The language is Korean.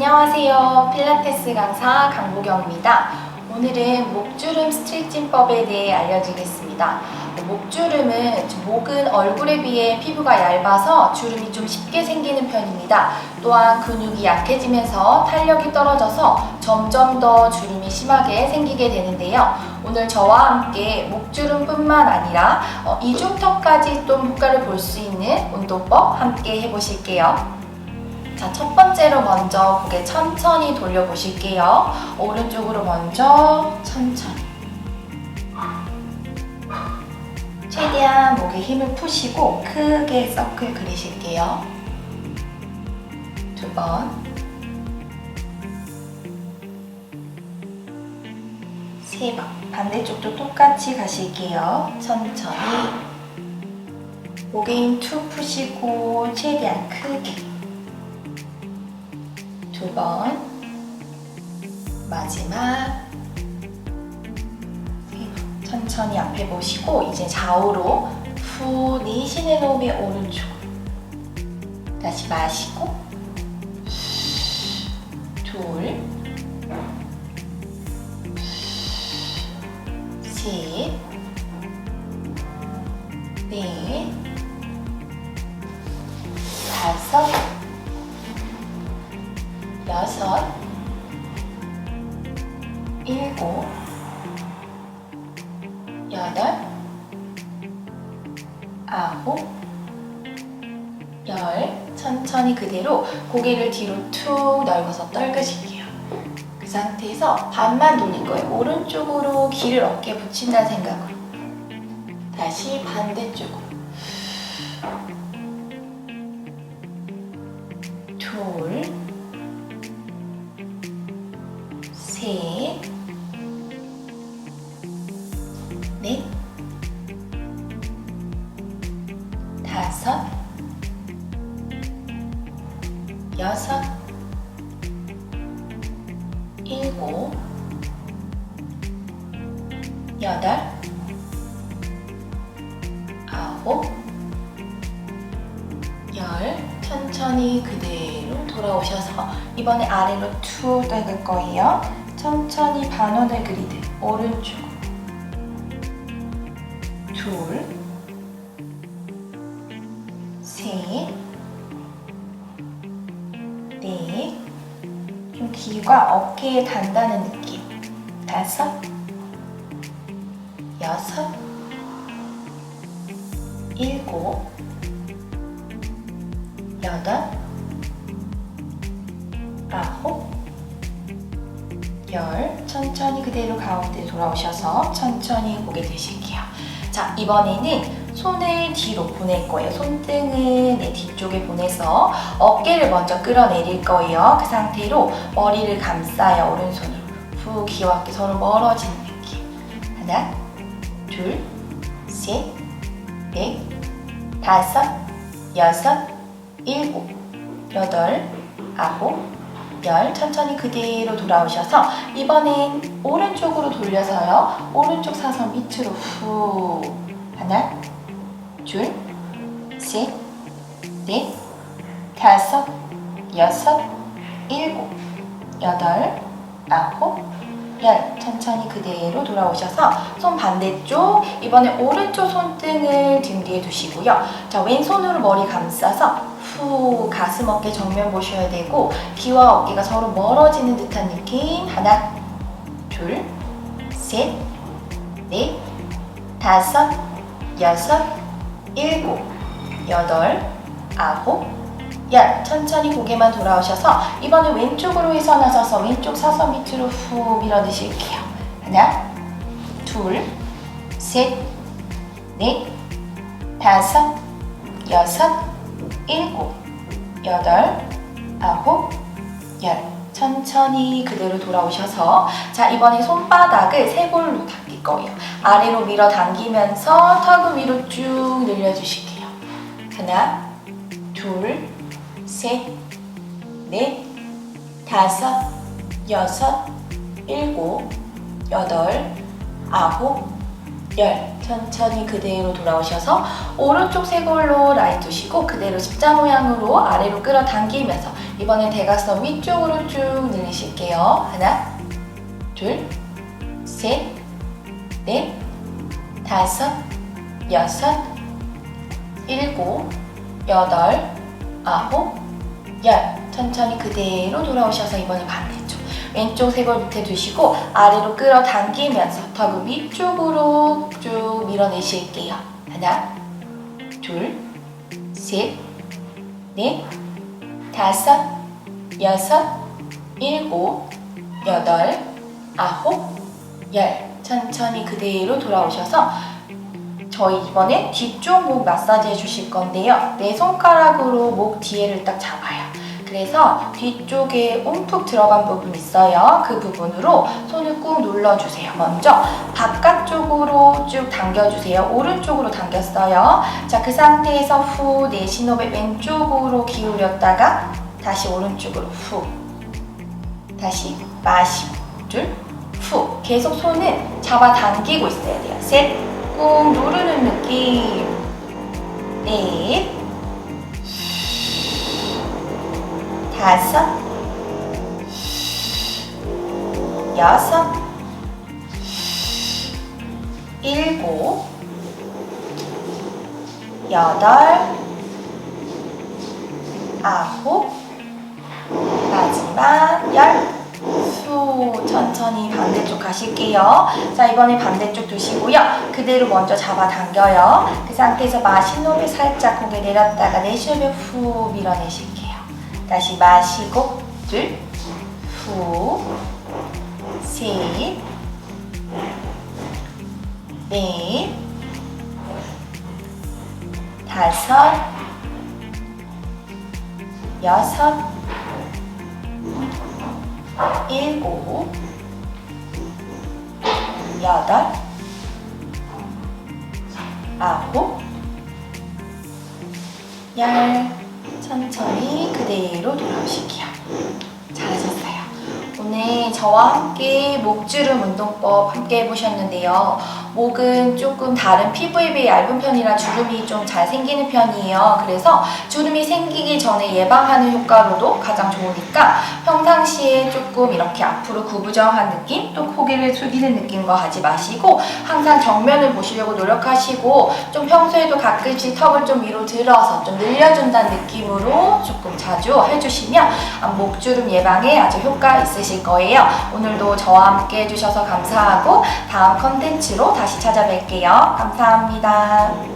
안녕하세요. 필라테스 강사 강보경입니다. 오늘은 목주름 스트레칭법에 대해 알려드리겠습니다. 목주름은 목은 얼굴에 비해 피부가 얇아서 주름이 좀 쉽게 생기는 편입니다. 또한 근육이 약해지면서 탄력이 떨어져서 점점 더 주름이 심하게 생기게 되는데요. 오늘 저와 함께 목주름뿐만 아니라 어, 이중턱까지 또 효과를 볼 수 있는 운동법 함께 해보실게요. 자, 첫 번째로 먼저 고개 천천히 돌려보실게요. 오른쪽으로 먼저 천천히. 최대한 목에 힘을 푸시고 크게 서클 그리실게요. 두 번. 세 번. 반대쪽도 똑같이 가실게요. 천천히. 목에 힘 툭 푸시고 최대한 크게. 두 번. 마지막. 천천히 앞에 보시고 이제 좌우로 후 내쉬는 호흡에 오른쪽. 다시 마시고 둘, 셋, 넷, 다섯, 여섯, 일곱, 여덟, 아홉, 열. 천천히 그대로 고개를 뒤로 툭 넓어서 떨그실게요. 그 상태에서 반만 돌릴 거예요. 오른쪽으로 귀를 어깨에 붙인다는 생각으로. 다시 반대쪽으로. 둘, 여섯, 일곱, 여덟, 아홉, 열. 천천히 그대로 돌아오셔서 이번에 아래로 툭 떨굴 거예요. 천천히 반원을 그리듯 오른쪽 둘, 귀가 어깨에 단다는 느낌. 다섯, 여섯, 일곱, 여덟, 아홉, 열. 천천히 그대로 가운데 돌아오셔서 천천히 고개 드실게요. 자, 이번에는 손을 뒤로 보낼 거예요. 손등을 내 뒤쪽에 보내서 어깨를 먼저 끌어내릴 거예요. 그 상태로 머리를 감싸요. 오른손으로. 후 귀와 어깨 서로 멀어지는 느낌. 하나, 둘, 셋, 넷, 다섯, 여섯, 일곱, 여덟, 아홉, 열. 천천히 그대로 돌아오셔서 이번엔 오른쪽으로 돌려서요. 오른쪽 사선 밑으로 후. 하나, 둘, 셋, 넷, 다섯, 여섯, 일곱, 여덟, 아홉, 열. 천천히 그대로 돌아오셔서 손 반대쪽, 이번에 오른쪽 손등을 등 뒤에 두시고요. 자, 왼손으로 머리 감싸서 후 가슴 어깨 정면 보셔야 되고 귀와 어깨가 서로 멀어지는 듯한 느낌. 하나, 둘, 셋, 넷, 다섯, 여섯, 일곱, 여덟, 아홉, 열. 천천히 고개만 돌아오셔서 이번에 왼쪽으로 회전하셔서 왼쪽 사선 밑으로 후 밀어넣으실게요. 하나, 둘, 셋, 넷, 다섯, 여섯, 일곱, 여덟, 아홉, 열. 천천히 그대로 돌아오셔서 자 이번에 손바닥을 세 볼로 당길 거예요. 아래로 밀어 당기면서 턱을 위로 쭉 늘려주실게요. 하나, 둘, 셋, 넷, 다섯, 여섯, 일곱, 여덟, 아홉, 열. 천천히 그대로 돌아오셔서 오른쪽 쇄골로 라인 두시고 그대로 십자 모양으로 아래로 끌어당기면서 이번엔 대각선 위쪽으로 쭉 늘리실게요. 하나, 둘, 셋, 넷, 다섯, 여섯, 일곱, 여덟, 아홉, 열. 천천히 그대로 돌아오셔서 이번에 반대쪽. 왼쪽 쇄골 밑에 두시고 아래로 끌어당기면서 턱을 위쪽으로 쭉 밀어내실게요. 하나, 둘, 셋, 넷, 다섯, 여섯, 일곱, 여덟, 아홉, 열. 천천히 그대로 돌아오셔서 저희 이번에 뒤쪽 목 마사지 해주실 건데요. 내 손가락으로 목 뒤에를 딱 잡아요. 그래서 뒤쪽에 움푹 들어간 부분 있어요. 그 부분으로 손을 꾹 눌러주세요. 먼저 바깥쪽으로 쭉 당겨주세요. 오른쪽으로 당겼어요. 자, 그 상태에서 후 내쉬 호흡 왼쪽으로 기울였다가 다시 오른쪽으로 후. 다시 마시고 둘, 후. 계속 손은 잡아당기고 있어야 돼요. 셋, 꾹 누르는 느낌. 넷, 다섯, 여섯, 일곱, 여덟, 아홉, 마지막 열. 후 천천히 반대쪽 가실게요. 자 이번에 반대쪽 두시고요. 그대로 먼저 잡아 당겨요. 그 상태에서 마신 호흡에 살짝 고개 내렸다가 내쉬면 후 밀어내실게요. 다시 마시고 둘, 후, 셋, 넷, 다섯, 여섯, 일곱, 여덟, 아홉, 열. 천천히 그대로 돌아오실게요. 잘하셨어요. 오늘 저와 함께 목주름 운동법 함께 해보셨는데요. 목은 조금 다른 피부에 비해 얇은 편이라 주름이 좀 잘 생기는 편이에요. 그래서 주름이 생기기 전에 예방하는 효과로도 가장 좋으니까 평상시에 조금 이렇게 앞으로 구부정한 느낌, 또 고개를 숙이는 느낌과 하지 마시고 항상 정면을 보시려고 노력하시고 좀 평소에도 가끔씩 턱을 좀 위로 들어서 좀 늘려준다는 느낌으로 조금 자주 해주시면 목주름 예방에 아주 효과 있으실 거예요. 오늘도 저와 함께 해주셔서 감사하고 다음 컨텐츠로 다시 찾아뵐게요. 감사합니다.